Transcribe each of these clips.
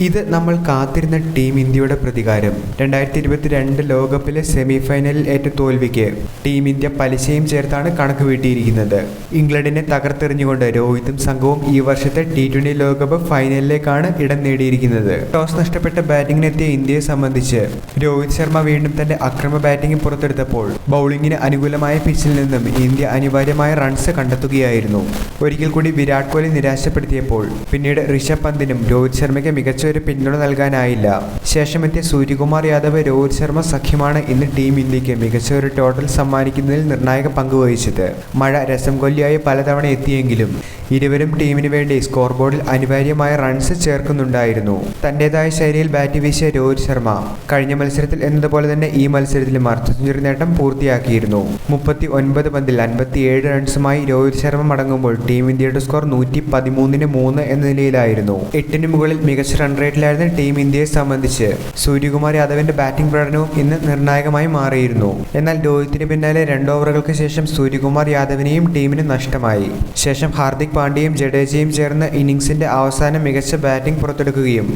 ഇത് നമ്മൾ കാത്തിരുന്ന ടീം ഇന്ത്യയുടെ പ്രതികാരം. രണ്ടായിരത്തി ഇരുപത്തിരണ്ട് ലോകകപ്പിലെ സെമി ഫൈനലിൽ ഏറ്റ തോൽവിക്ക് ടീം ഇന്ത്യ പലിശയും ചേർത്താണ് കണക്ക് വീട്ടിയിരിക്കുന്നത്. ഇംഗ്ലണ്ടിനെ തകർത്തെറിഞ്ഞുകൊണ്ട് രോഹിതും സംഘവും ഈ വർഷത്തെ ടി ട്വന്റി ലോകകപ്പ് ഫൈനലിലേക്കാണ് ഇടം നേടിയിരിക്കുന്നത്. ടോസ് നഷ്ടപ്പെട്ട ബാറ്റിംഗിനെത്തിയ ഇന്ത്യയെ സംബന്ധിച്ച് രോഹിത് ശർമ്മ വീണ്ടും തന്റെ അക്രമ ബാറ്റിംഗ് പുറത്തെടുത്തപ്പോൾ ബൗളിംഗിന് അനുകൂലമായ പിച്ചിൽ നിന്നും ഇന്ത്യ അനിവാര്യമായ റൺസ് കണ്ടെത്തുകയായിരുന്നു. ഒരിക്കൽ കൂടി വിരാട് കോഹ്ലി നിരാശപ്പെടുത്തിയപ്പോൾ പിന്നീട് ഋഷഭ് പന്തിനും രോഹിത് ശർമ്മയ്ക്ക് മികച്ച ഒരു പിന്തുണ നൽകാനായില്ല. ശേഷമെത്തിയ സൂര്യകുമാർ യാദവ് രോഹിത് ശർമ്മ സഖ്യമാണ് ഇന്ന് ടീം ഇന്ത്യയ്ക്ക് മികച്ച ഒരു ടോട്ടൽ സമ്മാനിക്കുന്നതിൽ നിർണായക പങ്ക് വഹിച്ചത്. മഴ രസം കൊല്ലിയായി പലതവണ എത്തിയെങ്കിലും ഇരുവരും ടീമിന് വേണ്ടി സ്കോർ ബോർഡിൽ അനിവാര്യമായ റൺസ് ചേർക്കുന്നുണ്ടായിരുന്നു. തന്റേതായ ശൈലിയിൽ ബാറ്റ് വീശിയ രോഹിത് ശർമ്മ കഴിഞ്ഞ മത്സരത്തിൽ എന്നതുപോലെ തന്നെ ഈ മത്സരത്തിലും അർദ്ധ സെഞ്ചുറി നേട്ടം പൂർത്തിയാക്കിയിരുന്നു. മുപ്പത്തി ഒൻപത് പന്തിൽ അൻപത്തിയേഴ് റൺസുമായി രോഹിത് ശർമ്മ മടങ്ങുമ്പോൾ ടീം ഇന്ത്യയുടെ സ്കോർ നൂറ്റി പതിമൂന്നിന് മൂന്ന് എന്ന നിലയിലായിരുന്നു. എട്ടിന് മുകളിൽ മികച്ച റൺ റേറ്റിലായിരുന്ന ടീം ഇന്ത്യയെ സംബന്ധിച്ച് സൂര്യകുമാർ യാദവിന്റെ ബാറ്റിംഗ് പ്രകടനവും ഇന്ന് നിർണായകമായി മാറിയിരുന്നു. എന്നാൽ രോഹിത്തിന് പിന്നാലെ രണ്ട് ഓവറുകൾക്ക് ശേഷം സൂര്യകുമാർ യാദവിനെയും ടീമിന് നഷ്ടമായി. ശേഷം ഹാർദിക് പാണ്ഡ്യയും ജഡേജയും ചേർന്ന് ഇന്നിംഗ്സിന്റെ അവസാനം മികച്ച ബാറ്റിംഗ് പുറത്തെടുക്കുകയും.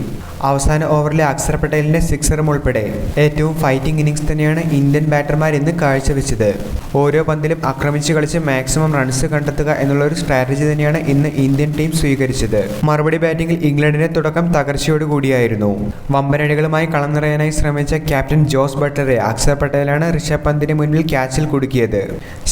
അവസാന ഓവറിലെ അക്സർ പട്ടേലിന്റെ സിക്സറും ഉൾപ്പെടെ ഏറ്റവും ഫൈറ്റിംഗ് ഇന്നിംഗ്സ് തന്നെയാണ് ഇന്ത്യൻ ബാറ്റർമാർ ഇന്ന് കാഴ്ചവെച്ചത്. ഓരോ പന്തിലും ആക്രമിച്ച് കളിച്ച് മാക്സിമം റൺസ് കണ്ടെത്തുക എന്നുള്ള ഒരു സ്ട്രാറ്റജി തന്നെയാണ് ഇന്ന് ഇന്ത്യൻ ടീം സ്വീകരിച്ചത്. മറുപടി ബാറ്റിംഗിൽ ഇംഗ്ലണ്ടിന്റെ തുടക്കം തകർച്ചയോടുകൂടിയായിരുന്നു വമ്പനടികളുമായി കളം നിറയാനായി ശ്രമിച്ച ക്യാപ്റ്റൻ ജോസ് ബട്ടറെ അക്സർ പട്ടേലാണ് ഋഷഭ് പന്തിന് മുന്നിൽ ക്യാച്ചിൽ കുടുക്കിയത്.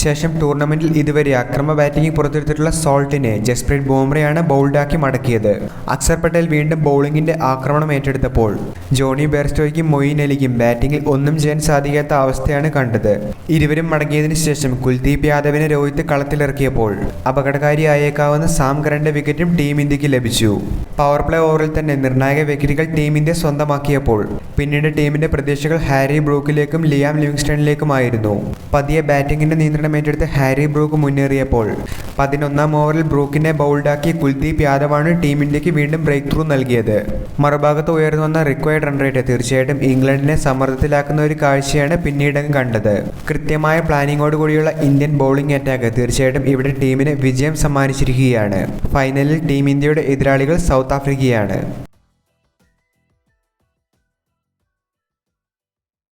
ശേഷം ടൂർണമെന്റിൽ ഇതുവരെ അക്രമ ബാറ്റിംഗ് പുറത്തെടുത്തിട്ടുള്ള സോൾട്ടിനെ ജസ്പ്രീത് ബോംറയാണ് ബൗൾഡാക്കി മടക്കിയത്. അക്സർ പട്ടേൽ വീണ്ടും ബൗളിംഗിന്റെ ആക്രമണം ഏറ്റെടുത്തപ്പോൾ ജോണി ബെർസ്റ്റോയ്ക്കും മൊയിൻ അലിക്കും ബാറ്റിംഗിൽ ഒന്നും ചെയ്യാൻ സാധിക്കാത്ത അവസ്ഥയാണ് കണ്ടത്. ഇരുവരും മടങ്ങിയതിനു ശേഷം കുൽദീപ് യാദവിനെ രോഹിത് കളത്തിലിറക്കിയപ്പോൾ അപകടകാരിയായേക്കാവുന്ന സാം കറന്റെ വിക്കറ്റും ടീം ഇന്ത്യയ്ക്ക് ലഭിച്ചു. പവർ പ്ലേ ഓവറിൽ തന്നെ നിർണായക വിക്കറ്റുകൾ ടീമിന്റെ സ്വന്തമാക്കിയപ്പോൾ. പിന്നീട് ടീമിന്റെ പ്രതീക്ഷകൾ ഹാരി ബ്രൂക്കിലേക്കും ലിയാം ലിവിങ്സ്റ്റണിലേക്കുമായിരുന്നു. പതിയെ ബാറ്റിംഗിന്റെ നിയന്ത്രണം ഏറ്റെടുത്ത് ഹാരി ബ്രൂക്ക് മുന്നേറിയപ്പോൾ. പതിനൊന്നാം ഓവറിൽ ബ്രൂക്കിനെ ബൗൾഡാക്കി കുൽദീപ് യാദവാണ് ടീം ഇന്ത്യയ്ക്ക് വീണ്ടും ബ്രേക്ക് ത്രൂ നൽകിയത്. മറുഭാഗത്ത് ഉയർന്നു വന്ന റിക്വയർഡ് റൺ റേറ്റ് തീർച്ചയായിട്ടും ഇംഗ്ലണ്ടിനെ സമ്മർദ്ദത്തിലാക്കുന്ന ഒരു കാഴ്ചയാണ് പിന്നീട് കണ്ടത്. കൃത്യമായ പ്ലാനിങ്ങോട് കൂടിയുള്ള ഇന്ത്യൻ ബൗളിംഗ് അറ്റാക്ക് തീർച്ചയായിട്ടും ഇവിടെ ടീമിന് വിജയം സമ്മാനിച്ചിരിക്കുകയാണ്. ഫൈനലിൽ ടീം ഇന്ത്യയുടെ എതിരാളികൾ സൗത്ത് ആഫ്രിക്കയാണ്.